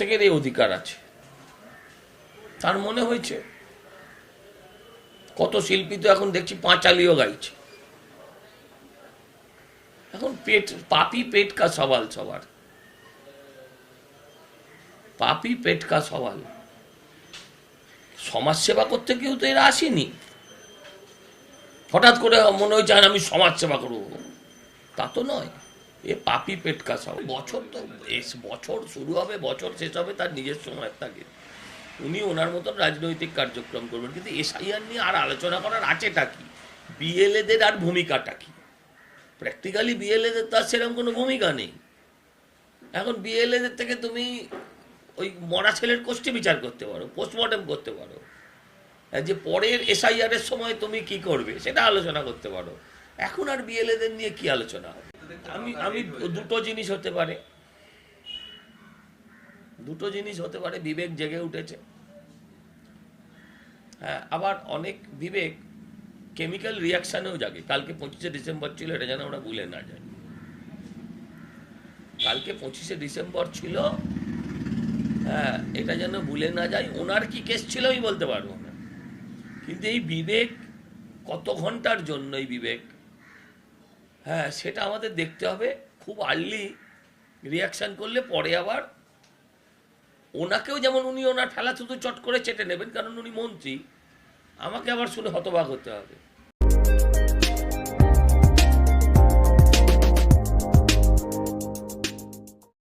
প্রত্যেকের এই অধিকার আছে। তার মনে হয়েছে, কত শিল্পী তো এখন দেখছি পাঁচালিও গাইছে। এখন পেট, পাপি পেট কা সওয়াল সবার পাপি পেট কা সওয়াল। সমাজ সেবা করতে কেউ তো এরা আসেনি। হঠাৎ করে মনে হয়েছে "আর আমি সমাজ সেবা করব। তা তো নয়। এ পাপি পেট কা বছর তো এস- বছর শুরু হবে, বছর শেষ হবে, তার নিজের সময় থাকে উনি ওনার মতন রাজনৈতিক কার্যক্রম করবেন, কিন্তু এসআইআর নিয়ে আর আলোচনা করার আছেটা কি? বিএলএদের আর ভূমিকাটা কি? প্র্যাকটিক্যালি বিএলএদের তো আর সেরকম কোনো ভূমিকা নেই। এখন বিএলএদের থেকে তুমি ওই মরা ছেলের কোষ্ঠী বিচার করতে পারো পোস্টমর্টম করতে পারো। যে পরের এসআইআর এর সময় তুমি কি করবে, সেটা আলোচনা করতে পারো। এখন আর বিএলএদের নিয়ে কি আলোচনা হবে? আমি আমি দুটো জিনিস হতে পারে। দুটো জিনিস হতে পারে বিবেক জেগে উঠেছে। হ্যাঁ আবার অনেক বিবেক কেমিক্যাল রিয়াকশানেও জাগে। কালকে পঁচিশে ডিসেম্বর ছিল এটা যেন আমরা ভুলে না যাই। কালকে পঁচিশে ডিসেম্বর ছিল হ্যাঁ এটা যেন ভুলে না যাই। ওনার কি কেস ছিল আমি বলতে পারব না। কিন্তু এই বিবেক কত ঘণ্টার জন্য এই বিবেক? হ্যাঁ সেটা আমাদের দেখতে হবে। খুব আর্লি রিয়াকশান করলে পরে আবার ওনাকেও যেমন উনি ওনার ঠেলা থুতু চট করে চেটে নেবেন, কারণ উনি মন্ত্রী, আমাকে আবার শুনে হতবাক হতে হবে।